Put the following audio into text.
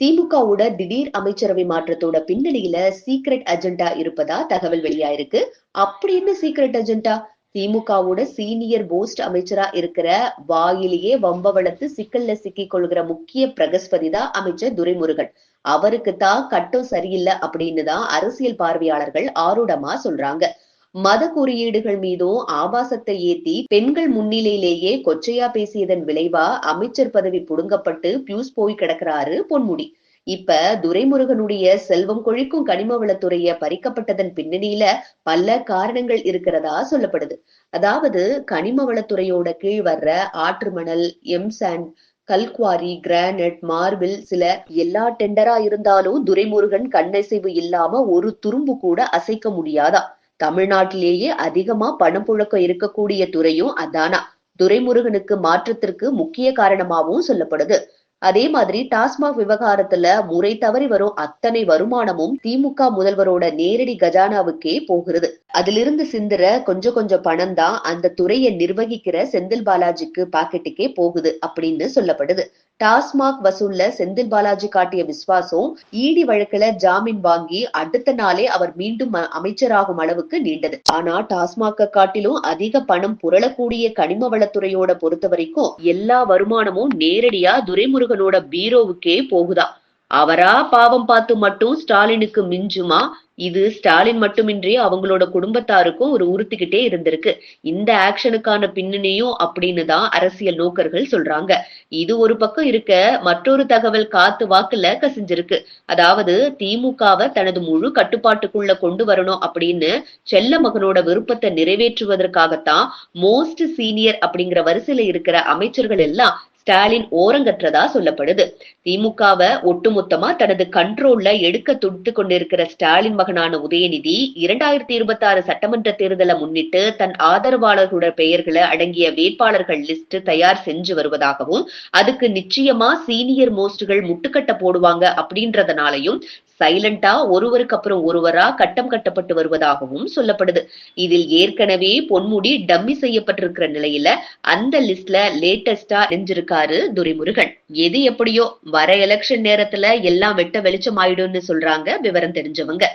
திமுகவோட திடீர் அமைச்சரவை மாற்றத்தோட பின்னணியில சீக்ரெட் அஜெண்டா இருப்பதா தகவல் வெளியாயிருக்கு. அப்படி என்ன சீக்ரெட் அஜெண்டா திமுகவோட சீனியர் போஸ்ட் அமைச்சரா இருக்கிற வாயிலேயே வம்ப வளர்த்து சிக்கல்ல சிக்கி கொள்கிற முக்கிய பிரகஸ்பதி தான் அமைச்சர் துரைமுருகன். அவருக்கு தான் கட்டம் சரியில்லை அப்படின்னு தான் அரசியல் பார்வையாளர்கள் ஆரூடமா சொல்றாங்க. மத குறியீடுகள் மீதும் ஆபாசத்தை ஏத்தி பெண்கள் முன்னிலையிலேயே கொச்சையா பேசியதன் விளைவா அமைச்சர் பதவி புடுங்கப்பட்டு பியூஸ் போய் கிடக்கிறாரு பொன்முடி. இப்ப துரைமுருகனுடைய செல்வம் கொழிக்கும் கனிம வளத்துறைய பறிக்கப்பட்டதன் பின்னணியில பல காரணங்கள் இருக்கிறதா சொல்லப்படுது. அதாவது கனிம வளத்துறையோட கீழ் வர்ற ஆற்று மணல் எம்சாண்ட் கல்குவாரி கிரானைட் மார்பிள் சில எல்லா டெண்டரா இருந்தாலும் துரைமுருகன் கண்ணசைவு இல்லாம ஒரு துரும்பு கூட அசைக்க முடியாதா? தமிழ்நாட்டிலேயே அதிகமா பணம் புழக்கம் இருக்கக்கூடிய துறையும் அதானா. துரைமுருகனுக்கு மாற்றத்திற்கு முக்கிய காரணமாகவும் சொல்லப்படுது. அதே மாதிரி டாஸ்மாக் விவகாரத்துல முறை தவறி வரும் அத்தனை வருமானமும் திமுக முதல்வரோட நேரடி கஜானாவுக்கே போகிறது. அதிலிருந்து சிந்துற கொஞ்சம் கொஞ்சம் பணம் தான் அந்த துறையை நிர்வகிக்கிற செந்தில் பாலாஜிக்கு பாக்கெட்டுக்கே போகுது அப்படின்னு சொல்லப்படுது. டாஸ்மாக் வசூல்ல செந்தில் பாலாஜி காட்டிய விசுவாசம் ஈடி வழக்குல ஜாமீன் வாங்கி அடுத்த நாளே அவர் மீண்டும் அமைச்சராகும் அளவுக்கு நீண்டது. ஆனா டாஸ்மாக காட்டிலும் அதிக பணம் புரளக்கூடிய கனிம வளத்துறையோட பொறுத்த வரைக்கும் எல்லா வருமானமும் நேரடியா துரைமுருகனோட பீரோவுக்கே போகுதா? அவரா பாவம் பார்த்து மட்டும் ஸ்டாலினுக்கு மிஞ்சுமா? இது ஸ்டாலின் மட்டுமின்றி அவங்களோட குடும்பத்தாருக்கும் ஒரு உறுத்திக்கிட்டே இருந்திருக்கு. இந்த ஆக்ஷனுக்கான பின்னணியும் அப்படின்னு தான் அரசியல் நோக்கர்கள் சொல்றாங்க. இது ஒரு பக்கம் இருக்க மற்றொரு தகவல் காத்து வாக்குல கசிஞ்சிருக்கு. அதாவது திமுகவை தனது முழு கட்டுப்பாட்டுக்குள்ள கொண்டு வரணும் அப்படின்னு செல்ல மகனோட விருப்பத்தை நிறைவேற்றுவதற்காகத்தான் மோஸ்ட் சீனியர் அப்படிங்கிற வரிசையில இருக்கிற அமைச்சர்கள் எல்லாம் ஸ்டாலின் ஓரங்கற்றதா சொல்லப்படுது. திமுகவை ஒட்டுமொத்தமா தனது கண்ட்ரோல்ல எடுக்க துடித்து கொண்டிருக்கிற ஸ்டாலின் மகனான உதயநிதி இரண்டாயிரத்தி இருபத்தி ஆறு சட்டமன்ற தேர்தலை முன்னிட்டு தன் ஆதரவாளர்களோட பெயர்களை அடங்கிய வேட்பாளர்கள் லிஸ்ட் தயார் செஞ்சு வருவதாகவும் அதுக்கு நிச்சயமா சீனியர் மோஸ்ட்கள் முட்டுக்கட்ட போடுவாங்க அப்படின்றதுனாலையும் சைலண்டா ஒருவருக்கு அப்புறம் ஒருவரா கட்டம் கட்டப்பட்டு வருவதாகவும் சொல்லப்படுது. இதில் ஏற்கனவே பொன்முடி டம்மி செய்யப்பட்டிருக்கிற நிலையில அந்த லிஸ்ட்ல லேட்டஸ்டா நெஞ்சிருக்காரு துரைமுருகன். எது எப்படியோ வர எலெக்ஷன் நேரத்துல எல்லாம் வெட்ட வெளிச்சம் ஆயிடும்னு சொல்றாங்க விவரம் தெரிஞ்சவங்க.